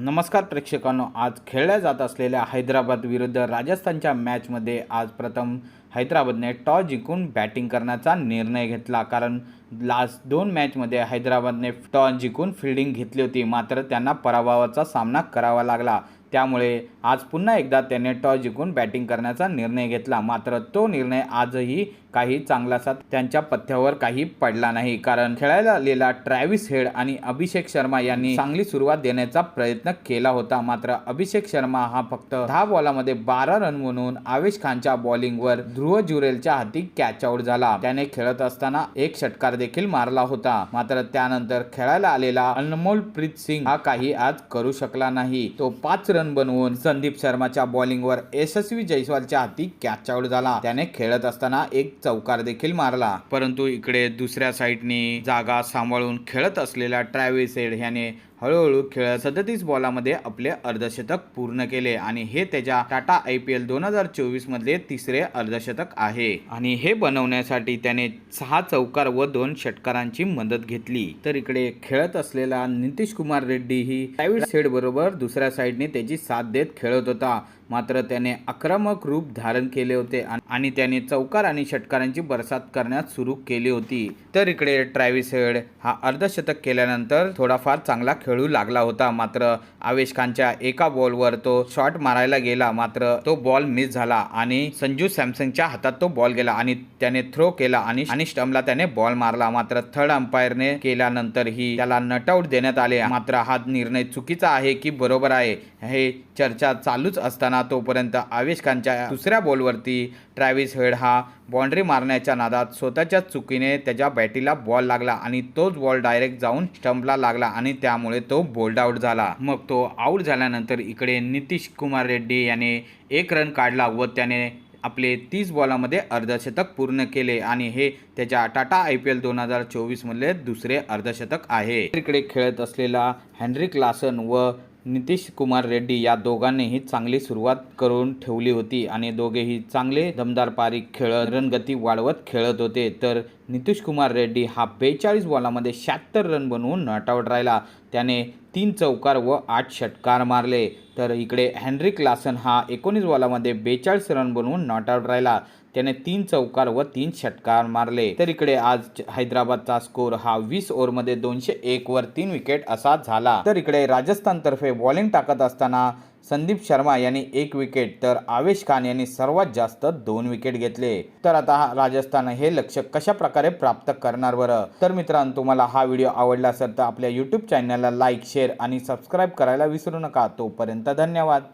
नमस्कार प्रेक्षकांनो आज खेळल्या जात असलेल्या हैदराबाद विरुद्ध राजस्थानच्या मॅचमध्ये आज प्रथम हैदराबादने टॉस जिंकून बॅटिंग करण्याचा निर्णय घेतला. कारण लास्ट दोन मॅचमध्ये हैदराबादने टॉस जिंकून फिल्डिंग घेतली होती. मात्र त्यांना पराभवाचा सामना करावा लागला. त्यामुळे आज पुन्हा एकदा त्याने टॉस जिंकून बॅटिंग करण्याचा निर्णय घेतला. मात्र तो निर्णय आजही काही चांगलासा त्यांच्या पथ्यावर काही पडला नाही. कारण खेळायला आलेला ट्रॅव्हिस हेड आणि अभिषेक शर्मा यांनी चांगली सुरुवात देण्याचा प्रयत्न केला होता. मात्र अभिषेक शर्मा हा फक्त दहा बॉलामध्ये बारा रन म्हणून आवेश खानच्या बॉलिंगवर ध्रुव जुरेलच्या हाती कॅच आउट झाला. त्याने खेळत असताना एक षटकार देखील मारला होता. मात्र त्यानंतर खेळायला आलेला अनमोल प्रीत सिंग हा काही आज करू शकला नाही. तो पाच रन बनवून संदीप शर्माच्या बॉलिंगवर यशस्वी जयस्वालच्या हाती कॅच आउट झाला. त्याने खेळत असताना एक चौकार देखील मारला. परंतु इकडे दुसऱ्या साईडने जागा सांभाळून खेळत असलेल्या ट्रॅव्हिस हेड ह्याने हळूहळू खेळत सदतीस बॉलामध्ये आपले अर्धशतक पूर्ण केले आणि हे त्याच्या टाटा आय पी एल दोन हजार चोवीस मधले तिसरे अर्धशतक आहे. आणि हे बनवण्यासाठी त्याने सहा चौकार व दोन षटकारांची मदत घेतली. तर इकडे खेळत असलेला नितीश कुमार रेड्डी ही प्रायव्हेट सेड बरोबर दुसऱ्या साईडने त्याची साथ देत खेळत होता. मात्र त्याने आक्रमक रूप धारण केले होते आणि- त्याने चौकार आणि षटकारांची बरसात करण्यास सुरू केली होती. तर इकडे ट्रॅव्हिस हेड हा अर्धशतक केल्यानंतर थोडाफार चांगला खेळ खेळू लागला होता. मात्र आवेश खानच्या एका बॉलवर तो शॉट मारायला गेला. मात्र तो बॉल मिस झाला आणि संजू सॅमसंगच्या हातात तो बॉल गेला आणि त्याने थ्रो केला आणि आणि स्टंपला त्याने बॉल मारला. मात्र थर्ड अंपायरने केल्यानंतरही त्याला नटआउट देण्यात आले. मात्र हा निर्णय चुकीचा आहे की बरोबर आहे हे चर्चा चालूच असताना तोपर्यंत आवेश खानच्या दुसऱ्या बॉलवरती ट्रॅव्हिस हेड हा बाउंड्री मारण्याच्या नादात स्वतःच्या चुकीने त्याच्या बॅटीला बॉल लागला आणि तोच बॉल डायरेक्ट जाऊन स्टंपला लागला आणि त्यामुळे तो बोल्ड आऊट झाला. मग तो आऊट झाल्यानंतर इकडे नितीश कुमार रेड्डी याने एक रन काढला व त्याने आपले तीस बॉलामध्ये अर्धशतक पूर्ण केले आणि हे त्याच्या टाटा आय पी एल दोन हजार चोवीसमधले दुसरे अर्धशतक आहे. इकडे खेळत असलेला हेनरिक लासन व नितीश कुमार रेड्डी या दोघांनीही चांगली सुरुवात करून ठेवली होती आणि दोघेही चांगले दमदार पारी खेळत रनगती वाढवत खेळत होते. तर नितीश कुमार रेड्डी हा बेचाळीस बॉलामध्ये शहात्तर रन बनवून नॉट आऊट राहिला. त्याने तीन चौकार व आठ षटकार मारले. तर इकडे हॅन्ड्रिक लासन हा एकोणीस बॉलामध्ये बेचाळीस रन बनवून नॉटआऊट राहिला. त्याने तीन चौकार व तीन षटकार मारले. तर इकडे आज हैदराबादचा स्कोर हा वीस ओव्हरमध्ये दोनशे एक वर तीन विकेट असा झाला. तर इकडे राजस्थानतर्फे बॉलिंग टाकत असताना संदीप शर्मा यांनी एक विकेट तर आवेश खान यांनी सर्वात जास्त दोन विकेट घेतले. तर आता राजस्थान हे लक्ष कशा प्रकारे प्राप्त करणार बरं? तर मित्रांनो तुम्हाला हा व्हिडिओ आवडला असेल तर आपल्या यूट्यूब चॅनलला लाईक शेअर आणि सबस्क्राईब करायला विसरू नका. तोपर्यंत धन्यवाद.